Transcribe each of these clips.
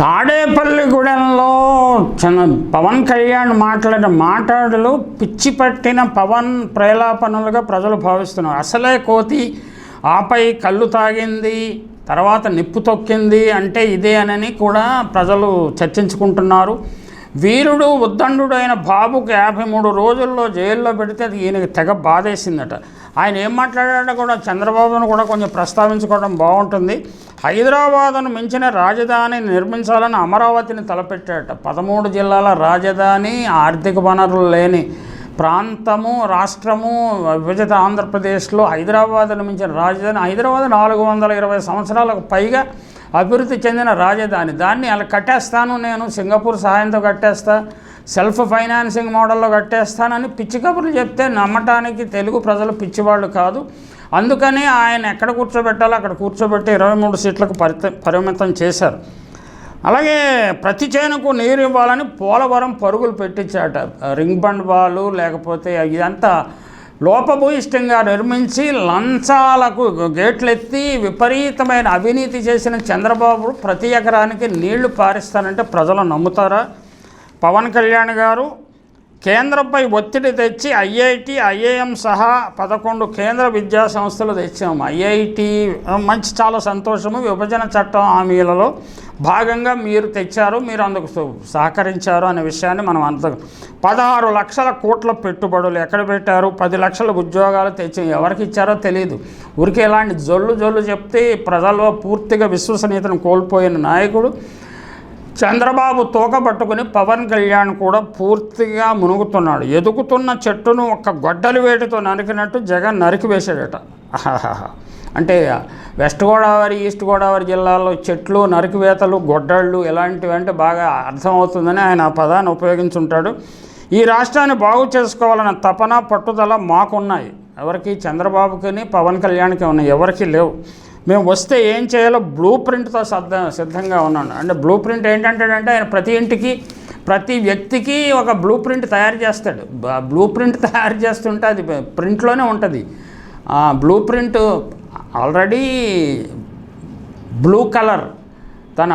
తాడేపల్లిగూడెంలో చిన్న పవన్ కళ్యాణ్ మాట్లాడిన మాట్లాడలు పిచ్చి పట్టిన పవన్ ప్రేలాపనలుగా ప్రజలు భావిస్తున్నారు. అసలే కోతి ఆపై కళ్ళు తాగింది తర్వాత నిప్పు తొక్కింది అంటే ఇదే అని కూడా ప్రజలు చర్చించుకుంటున్నారు. వీరుడు ఉద్దండుడైన బాబుకు బాబుకి యాభై మూడు రోజుల్లో జైల్లో పెడితే అది ఈయనకి తెగ బాధేసిందట. ఆయన ఏం మాట్లాడాడో కూడా చంద్రబాబును కూడా కొంచెం ప్రస్తావించుకోవడం బాగుంటుంది. హైదరాబాదును మించిన రాజధాని నిర్మించాలని అమరావతిని తలపెట్టాడట. పదమూడు జిల్లాల రాజధాని ఆర్థిక వనరులు లేని ప్రాంతము రాష్ట్రము విభజిత ఆంధ్రప్రదేశ్లో హైదరాబాద్ను మించిన రాజధాని. హైదరాబాద్ నాలుగు వందల ఇరవై సంవత్సరాలకు పైగా అభివృద్ధి చెందిన రాజధాని. దాన్ని అలా కట్టేస్తాను నేను. సింగపూర్ సహాయంతో కట్టేస్తా. సెల్ఫ్ ఫైనాన్సింగ్ మోడల్లో కట్టేస్తానని పిచ్చి కబుర్లు చెప్తే నమ్మటానికి తెలుగు ప్రజలు పిచ్చివాళ్ళు కాదు. అందుకనే ఆయన ఎక్కడ కూర్చోబెట్టాలో అక్కడ కూర్చోబెట్టి ఇరవై మూడు సీట్లకు పరిమితం చేశారు. అలాగే ప్రతి చేనుకు నీరు ఇవ్వాలని పోలవరం పరుగులు పెట్టించాట. రింగ్ బండ్ వాళ్ళు లేకపోతే ఇదంతా లోపభూయిష్టంగా నిర్మించి లంచాలకు గేట్లెత్తి విపరీతమైన అవినీతి చేసిన చంద్రబాబు ప్రతి ఎకరానికి నీళ్ళు పారిస్తానంటే ప్రజలు నమ్ముతారా? పవన్ కళ్యాణ్ గారు కేంద్రంపై ఒత్తిడి తెచ్చి ఐఐటి ఐఏఎం సహా పదకొండు కేంద్ర విద్యా సంస్థలు తెచ్చాము ఐఐటి మంచి చాలా సంతోషము. విభజన చట్టం హామీలలో భాగంగా మీరు తెచ్చారు మీరు అందుకు సహకరించారు అనే విషయాన్ని మనం అంత పదహారు లక్షల కోట్ల పెట్టుబడులు ఎక్కడ పెట్టారు? పది లక్షల ఉద్యోగాలు తెచ్చి ఎవరికి ఇచ్చారో తెలియదు ఊరికే ఇలాంటి జొల్లు జొల్లు చెప్తే ప్రజల్లో పూర్తిగా విశ్వసనీయతను కోల్పోయిన నాయకుడు చంద్రబాబు తోక పట్టుకుని పవన్ కళ్యాణ్ కూడా పూర్తిగా మునుగుతున్నాడు. ఎదుగుతున్న చెట్టును ఒక గొడ్డలి వేటితో నరికినట్టు జగన్ నరికి వేశాడట. అంటే వెస్ట్ గోదావరి ఈస్ట్ గోదావరి జిల్లాలో చెట్లు నరికివేతలు గొడ్డళ్ళు ఇలాంటివి అంటే బాగా అర్థమవుతుందని ఆయన ఆ పదాన్ని ఉపయోగించుంటాడు. ఈ రాష్ట్రాన్ని బాగు చేసుకోవాలన్న తపన పట్టుదల మాకున్నాయి. ఎవరికి చంద్రబాబుకిని పవన్ కళ్యాణ్కి ఉన్నాయి. ఎవరికీ లేవు. మేము వస్తే ఏం చేయాలో బ్లూ ప్రింట్తో సిద్ధ సిద్ధంగా ఉన్నాను. అంటే బ్లూ ప్రింట్ ఏంటంటే ఆయన ప్రతి ఇంటికి ప్రతి వ్యక్తికి ఒక బ్లూ ప్రింట్ తయారు చేస్తాడు. బ్లూ ప్రింట్ తయారు చేస్తుంటే అది ప్రింట్లోనే ఉంటుంది. ఆ blue print already blue colour తన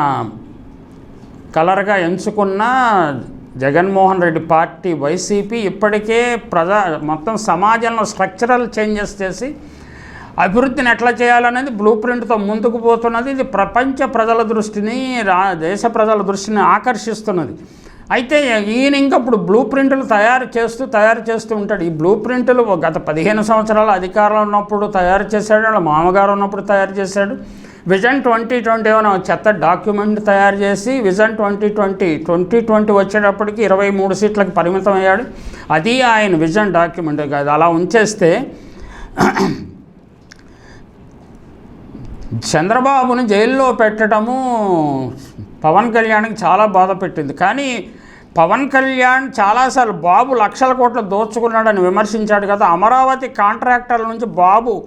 కలర్గా ఎంచుకున్న జగన్మోహన్ రెడ్డి పార్టీ వైసీపీ ఇప్పటికే ప్రజా మొత్తం సమాజంలో స్ట్రక్చరల్ చేంజెస్ చేసి అభివృద్ధిని ఎట్లా చేయాలనేది బ్లూ ప్రింట్తో ముందుకు పోతున్నది. ఇది ప్రపంచ ప్రజల దృష్టిని రా దేశ ప్రజల దృష్టిని ఆకర్షిస్తున్నది. అయితే ఈయన ఇంకా ఇప్పుడు బ్లూ ప్రింట్లు తయారు చేస్తూ తయారు చేస్తూ ఉంటాడు. ఈ బ్లూ ప్రింట్లు గత పదిహేను సంవత్సరాల అధికారంలో ఉన్నప్పుడు తయారు చేశాడు. వాళ్ళ మామగారు ఉన్నప్పుడు తయారు చేశాడు. విజన్ ట్వంటీ ట్వంటీ అని చెత్త డాక్యుమెంట్ తయారు చేసి vision twenty twenty twenty twenty వచ్చేటప్పటికి ఇరవై మూడు సీట్లకు పరిమితం అయ్యాడు అది ఆయన విజన్ డాక్యుమెంట్ కాదు అలా ఉంచేస్తే చంద్రబాబును జైల్లో పెట్టడము పవన్ కళ్యాణ్కి చాలా బాధ పెట్టింది. కానీ పవన్ కళ్యాణ్ చాలాసార్లు బాబు లక్షల కోట్లు దోచుకున్నాడని విమర్శించాడు కదా. అమరావతి కాంట్రాక్టర్ల నుంచి బాబు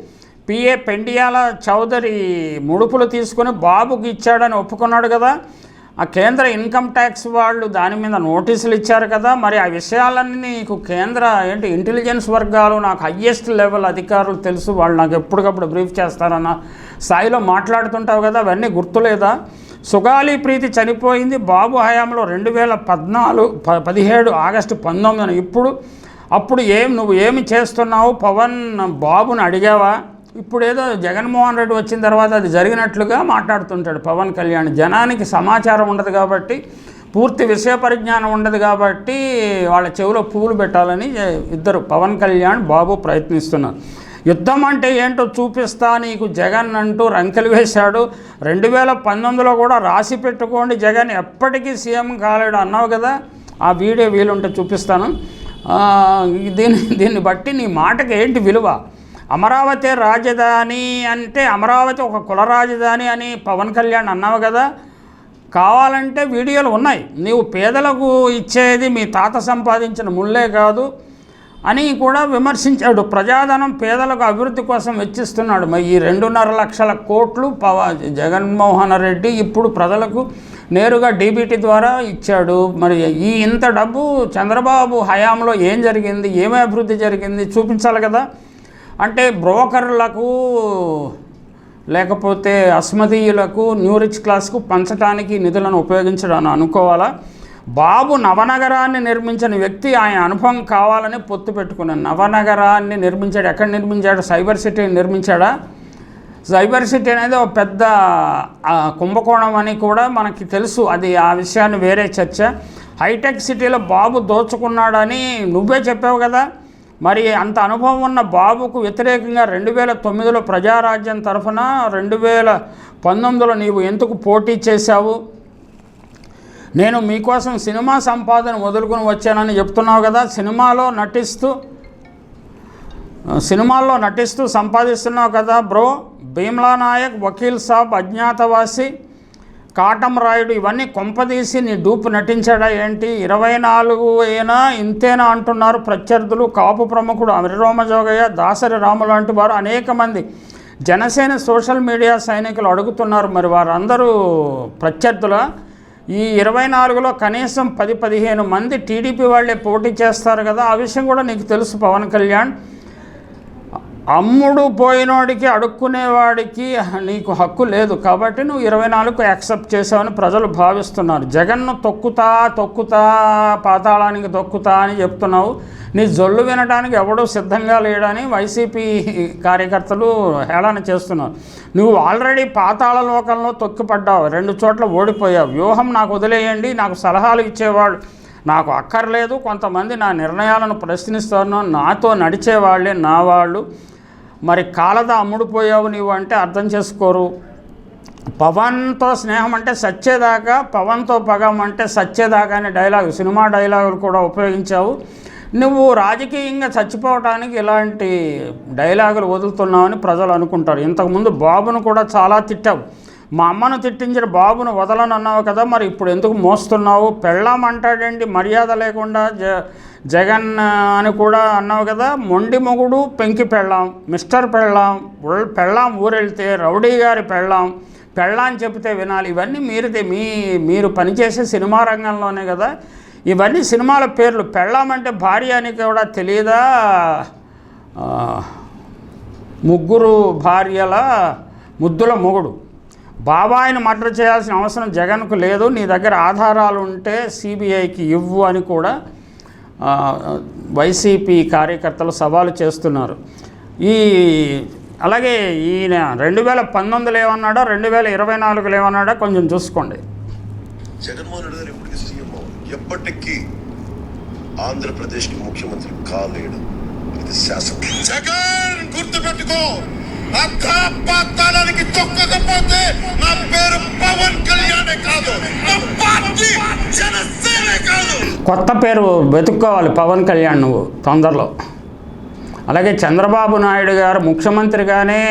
పిఏ పెండియాల చౌదరి ముడుపులు తీసుకుని బాబుకి ఇచ్చాడని ఒప్పుకున్నాడు కదా. ఆ కేంద్ర ఇన్కమ్ ట్యాక్స్ వాళ్ళు దాని మీద నోటీసులు ఇచ్చారు కదా మరి ఆ విషయాలన్నీ నీకు కేంద్ర ఏంటి ఇంటెలిజెన్స్ వర్గాలు నాకు హయ్యెస్ట్ లెవెల్ అధికారులు తెలుసు వాళ్ళు నాకు ఎప్పటికప్పుడు బ్రీఫ్ చేస్తారన్న స్థాయిలో మాట్లాడుతుంటావు కదా అవన్నీ గుర్తులేదా? సుగాలి ప్రీతి చనిపోయింది బాబు హయాంలో రెండు వేల పద్నాలుగు ప పదిహేడు ఆగస్టు పంతొమ్మిదిన ఇప్పుడు అప్పుడు ఏం నువ్వు ఏమి చేస్తున్నావు? పవన్ బాబుని అడిగావా? ఇప్పుడు ఏదో జగన్మోహన్ రెడ్డి వచ్చిన తర్వాత అది జరిగినట్లుగా మాట్లాడుతుంటాడు పవన్ కళ్యాణ్. జనానికి సమాచారం ఉండదు కాబట్టి పూర్తి విషయ పరిజ్ఞానం ఉండదు కాబట్టి వాళ్ళ చెవిలో పువ్వులు పెట్టాలని ఇద్దరు పవన్ కళ్యాణ్ బాబు ప్రయత్నిస్తున్నారు. యుద్ధం అంటే ఏంటో చూపిస్తా నీకు జగన్ అంటూ రంకెలు వేశాడు. రెండు వేల పంతొమ్మిదిలో కూడా రాసి పెట్టుకోండి జగన్. ఎప్పటికీ సీఎం కాలేడు అన్నావు కదా ఆ వీడియో వీలుంటే చూపిస్తాను. దీన్ని దీన్ని బట్టి నీ మాటకి ఏంటి విలువ? అమరావతి రాజధాని అంటే అమరావతి ఒక కుల రాజధాని అని పవన్ కళ్యాణ్ అన్నావు కదా. కావాలంటే వీడియోలు ఉన్నాయి. నీవు పేదలకు ఇచ్చేది మీ తాత సంపాదించిన ముళ్ళే కాదు అని కూడా విమర్శించాడు. ప్రజాధనం పేదలకు అభివృద్ధి కోసం వెచ్చిస్తున్నాడు. మరి ఈ రెండున్నర లక్షల కోట్లు పవ జగన్మోహన్ రెడ్డి ఇప్పుడు ప్రజలకు నేరుగా డీబీటీ ద్వారా ఇచ్చాడు. మరి ఈ ఇంత డబ్బు చంద్రబాబు హయాంలో ఏం జరిగింది? ఏమి అభివృద్ధి జరిగింది? చూపించాలి కదా. అంటే బ్రోకర్లకు లేకపోతే అస్మదీయులకు న్యూ రిచ్ క్లాస్కు పంచడానికి నిధులను ఉపయోగించడం అనుకోవాలా? బాబు నవనగరాన్ని నిర్మించిన వ్యక్తి ఆయన అనుభవం కావాలని పొత్తు పెట్టుకున్నాను నవనగరాన్ని నిర్మించాడు. ఎక్కడ నిర్మించాడు? సైబర్ సిటీని నిర్మించాడా? సైబర్ సిటీ అనేది ఒక పెద్ద కుంభకోణం అని కూడా మనకి తెలుసు. అది ఆ విషయాన్ని వేరే చర్చ. హైటెక్ సిటీలో బాబు దోచుకున్నాడని నువ్వే చెప్పావు కదా? మరి అంత అనుభవం ఉన్న బాబుకు వ్యతిరేకంగా రెండు వేల తొమ్మిదిలో ప్రజారాజ్యం తరఫున రెండు వేల పంతొమ్మిదిలో నీవు ఎందుకు పోటీ చేశావు? నేను మీకోసం సినిమా సంపాదన వదులుకుని వచ్చానని చెప్తున్నావు కదా సినిమాలో నటిస్తూ సినిమాల్లో నటిస్తూ సంపాదిస్తున్నావు కదా బ్రో. భీమ్లా నాయక్ వకీల్ సాబ్ అజ్ఞాతవాసి కాటం రాయుడు ఇవన్నీ కొంపదీసి నీ డూపు నటించాడా ఏంటి? ఇరవై నాలుగు అయినా ఇంతేనా అంటున్నారు ప్రత్యర్థులు. కాపు ప్రముఖుడు అమరిరోమజోగయ్య దాసరి రాము లాంటి వారు అనేక మంది. జనసేన సోషల్ మీడియా సైనికులు అడుగుతున్నారు. మరి వారందరూ ప్రత్యర్థుల? ఈ ఇరవై నాలుగులో కనీసం పది పదిహేను మంది టీడీపీ వాళ్ళే పోటీ చేస్తారు కదా? ఆ విషయం కూడా నీకు తెలుసు పవన్ కళ్యాణ్. అమ్ముడు పోయినోడికి అడుక్కునేవాడికి నీకు హక్కు లేదు. కాబట్టి నువ్వు ఇరవై నాలుగు యాక్సెప్ట్ చేసావని ప్రజలు భావిస్తున్నారు. జగన్ను తొక్కుతా తొక్కుతా పాతాళానికి తొక్కుతా అని చెప్తున్నావు. నీ జొల్లు వినడానికి ఎవడూ సిద్ధంగా లేడని వైసీపీ కార్యకర్తలు హేళన చేస్తున్నారు. నువ్వు ఆల్రెడీ పాతాళ లోకంలో తొక్కిపడ్డావు. రెండు చోట్ల ఓడిపోయావు. వ్యూహం నాకు వదిలేయండి నాకు సలహాలు ఇచ్చేవాడు నాకు అక్కర్లేదు కొంతమంది నా నిర్ణయాలను ప్రశ్నిస్తాను నాతో నడిచేవాళ్ళే నా వాళ్ళు. మరి కాలద అమ్ముడుపోయావు నీవు అంటే అర్థం చేసుకోరు. పవన్తో స్నేహం అంటే సచ్చేదాకా పవన్తో పగం అంటే సచ్చేదాకా అనే డైలాగ్ సినిమా డైలాగులు కూడా ఉపయోగించావు. నువ్వు రాజకీయంగా చచ్చిపోవటానికి ఇలాంటి డైలాగులు వదులుతున్నావని ప్రజలు అనుకుంటారు. ఇంతకుముందు బాబును కూడా చాలా తిట్టావు. మా అమ్మను తిట్టించిన బాబును వదలను అన్నావు కదా మరి ఇప్పుడు ఎందుకు మోస్తున్నావు? పెళ్ళాం అంటాడండి మర్యాద లేకుండా జ జగన్ అని కూడా అన్నావు కదా మొండి మొగుడు పెంకి పెళ్ళాం మిస్టర్ పెళ్ళాం పెళ్ళాం ఊరెళ్తే రౌడీ గారి పెళ్ళాం పెళ్ళాం చెబితే వినాలి. ఇవన్నీ మీరుదే మీ మీరు పనిచేసే సినిమా రంగంలోనే కదా. ఇవన్నీ సినిమాల పేర్లు పెళ్ళాం అంటే భార్య అని కూడా తెలియదా ముగ్గురు భార్యల ముద్దుల మొగుడు. బాబాయిని మర్డర్ చేయాల్సిన అవసరం జగన్కు లేదు నీ దగ్గర ఆధారాలు ఉంటే సిబిఐకి ఇవ్వు అని కూడా ఆ, వైసీపీ కార్యకర్తలు సవాలు చేస్తున్నారు. ఈ అలాగే ఈయన రెండు వేల పంతొమ్మిదిలో ఏమన్నాడో రెండు వేల ఇరవై నాలుగులో ఏమన్నాడో కొంచెం చూసుకోండి. జగన్మోహన్ రెడ్డి గారు ఎప్పటికీ సీఎం. ఎప్పటికీ ఆంధ్రప్రదేశ్కి ముఖ్యమంత్రి కాలేడు. ఇది శాసనం. జగన్ గుర్తు పెట్టుకో పాతాళానికి తొక్కకపోతే నా పేరు పవన్ కళ్యాణే కాదు. నా పార్టీ కాదు. కొత్త పేరు వెతుక్కోవాలి పవన్ కళ్యాణ్ నువ్వు తొందరలో. అలాగే చంద్రబాబు నాయుడు గారు ముఖ్యమంత్రిగానే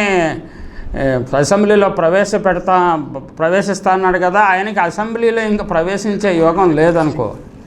అసెంబ్లీలో ప్రవేశపెడతా ప్రవేశిస్తా అన్నాడు కదా ఆయనకి అసెంబ్లీలో ఇంకా ప్రవేశించే యోగం లేదనుకో.